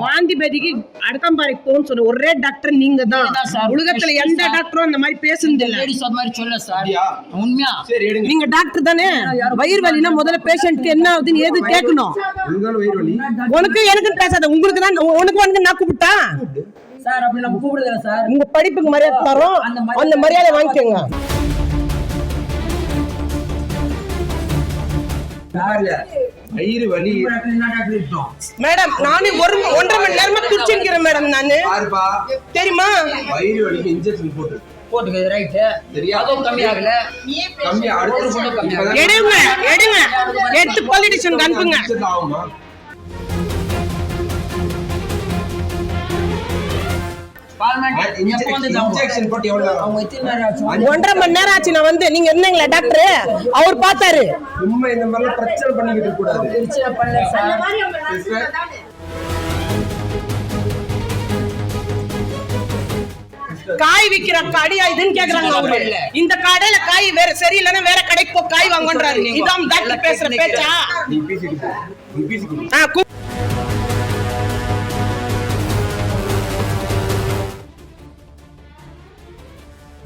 வாந்தி பேதிக்கு அடுத்தம்பாறை போன்னு சொன்ன ஒரே டாக்டர் நீங்க தான் நீங்க தான் சார். உலகத்துல எந்த. டாக்டரும் அந்த மாதிரி பேசுனது இல்ல. லேடிஸ் அது மாதிரி சொல்ல சார்? உண்மையா? சரி எடுங்க. நீங்க டாக்டர் தானே? வயிறு வலினா முதல்ல பேஷண்ட்க்கு என்ன ஆகுதுன்னு ஏது கேட்கணும்? உனக்கு எனக்கு பேசாத. உங்களுக்கு தான் உனக்கு வந்து நான் கூப்பிட்டா? சார் அப்படி நம்ம கூப்பிடுதல சார். உங்க படிப்புக்கு மரியாதை தரோம். அந்த மரியாதை- அந்த மரியாதை வாங்கிக்கோங்க. பாருங்க வயிறு வலி. மேடம் நானே ஒரு ஒன்றரை மணி நேரமா குடிச்சிருக்கிறேன் மேடம் நானு. தெரியுமா? வயிறு வலிக்கு இன்ஜெக்ஷன் போட்டு. போட்டுக்க ரைட்டு சரியா? அதுவும் கம்மியாகல கம்மி அடுத்த கம்மியாகல எடுங்க எடுங்க. எடுத்து பாலிட்டிஷன் அனுப்புங்க. ஒன்றரை மணி நேரம் ஆச்சு நான் வந்து நீங்க என்னங்களா டாக்டர்? அவர் பார்த்தாரு. சும்மா இந்த மாதிரிலாம் பிரச்சனை பண்ணிக்கிட்டு இருக்க கூடாது பிரச்சனை பண்ணல சார். காய் விக்கிற கடையா இதுன்னு கேக்குறாங்க அவரு. இந்த கடையில காய் வேற சரியில்லைன்னா வேற கடைக்கு போ காய் வாங்கன்றாரு. இதான் டாக்டர் பேசுற பேச்சா?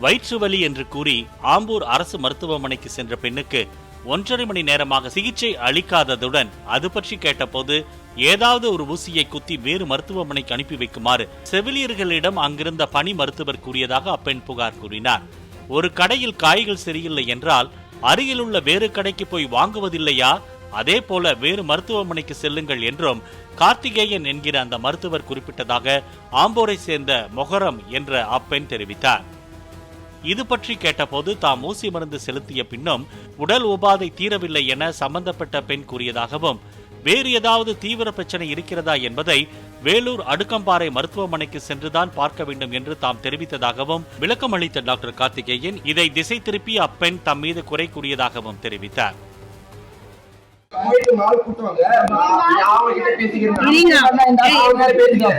வயிற்று வலி என்று கூறி ஆம்பூர் அரசு மருத்துவமனைக்கு சென்ற பெண்ணுக்கு ஒன்றரை மணி நேரமாக சிகிச்சை அளிக்காததுடன் அது பற்றி கேட்டபோது ஏதாவது ஒரு ஊசியை குத்தி வேறு மருத்துவமனைக்கு அனுப்பி வைக்குமாறு செவிலியர்களிடம் அங்கிருந்த பணி மருத்துவர் கூறியதாக அப்பெண் புகார் கூறினார். ஒரு கடையில் காய்கள் சரியில்லை என்றால் அருகிலுள்ள வேறு கடைக்கு போய் வாங்குவதில்லையா? அதே போல வேறு மருத்துவமனைக்கு செல்லுங்கள் என்றும் கார்த்திகேயன் என்கிற அந்த மருத்துவர் குறிப்பிட்டதாக ஆம்பூரை சேர்ந்த மொஹரம் என்ற அப்பெண் தெரிவித்தார். இது பற்றி கேட்டபோது தாம் ஊசி மருந்து செலுத்திய பின்னும் உடல் உபாதை தீரவில்லை என சம்பந்தப்பட்ட பெண் கூறியதாகவும் வேறு ஏதாவது தீவிர பிரச்சனை இருக்கிறதா என்பதை வேலூர் அடுக்கம்பாறை மருத்துவமனைக்கு சென்றுதான் பார்க்க வேண்டும் என்று தாம் தெரிவித்ததாகவும் விளக்கம் அளித்த டாக்டர் கார்த்திகேயன் இதை திசை திருப்பி அப்பெண் தம் மீது குறை கூறியதாகவும் தெரிவித்தார்.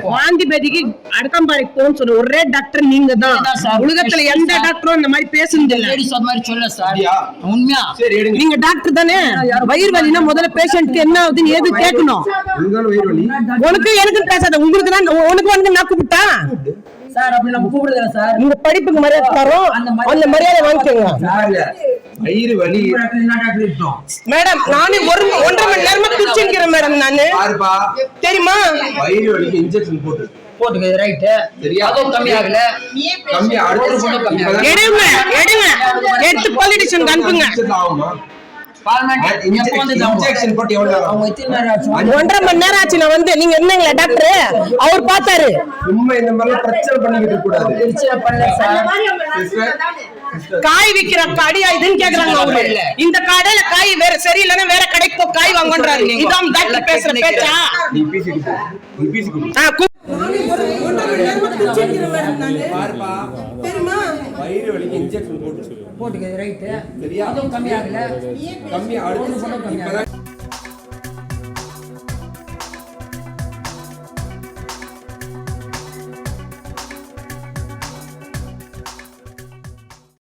வாந்தி பேதிக்கு அடுத்தம்பாறை போன்னு சொன்ன ஒரே டாக்டர் நீங்க தான். உலகத்துல எந்த டாக்டரும் அந்த மாதிரி பேசுனது இல்ல? உண்மையா? நீங்க டாக்டர் தானே? வயிறு வலினா முதல்ல பேஷண்ட்க்கு என்ன ஆகுதுன்னு ஏது கேட்கணும்? உனக்கு எனக்கு பேசாத. உங்களுக்கு தான் உனக்கு வந்து நான் கூப்பிட்டா? சார் அப்படி நம்ம கூப்பிடுதல சார். உங்க படிப்புக்கு மரியாதை தரோம். அந்த மரியாதை- வாங்கிக்கோங்க. வயிறு வலி. மேடம் நானே ஒரு ஒன்றரை மணி நேரமா குடிச்சிருக்கிறேன் மேடம் நானு. பாருப்பா. தெரியுமா? வயிறு வலிக்கு இன்ஜெக்ஷன் போட்டு போட்டுக்க ரைட்டு? அதுவும் கம்மி அடுத்த பொண்ணு இப்பதான் கம்மியாகல எடுங்க எடுங்க. எடுத்து பாலிட்டிஷன் அனுப்புங்க. ஒன்றரை மணி நேரம் ஆச்சு. நான் வந்து நீங்க என்னங்களா டாக்டர்? அவர் பார்த்தாரு. காய் விக்கிற கடையா இதுன்னு கேக்குறாங்க அவரு இந்த கடையில காய் வேற சரியில்லைன்னா வேற கடைக்கு போ காய் வாங்கன்றாரு இதான் டாக்டர் பேசுற பேச்சா. ஆ, வயிறு வலிக்கு இன்ஜெக்ஷன் போட்டு. போட்டுக்க ரைட்டு சரியா? அதுவும் கம்மியாகல. கம்மி அடுத்த இப்பதான்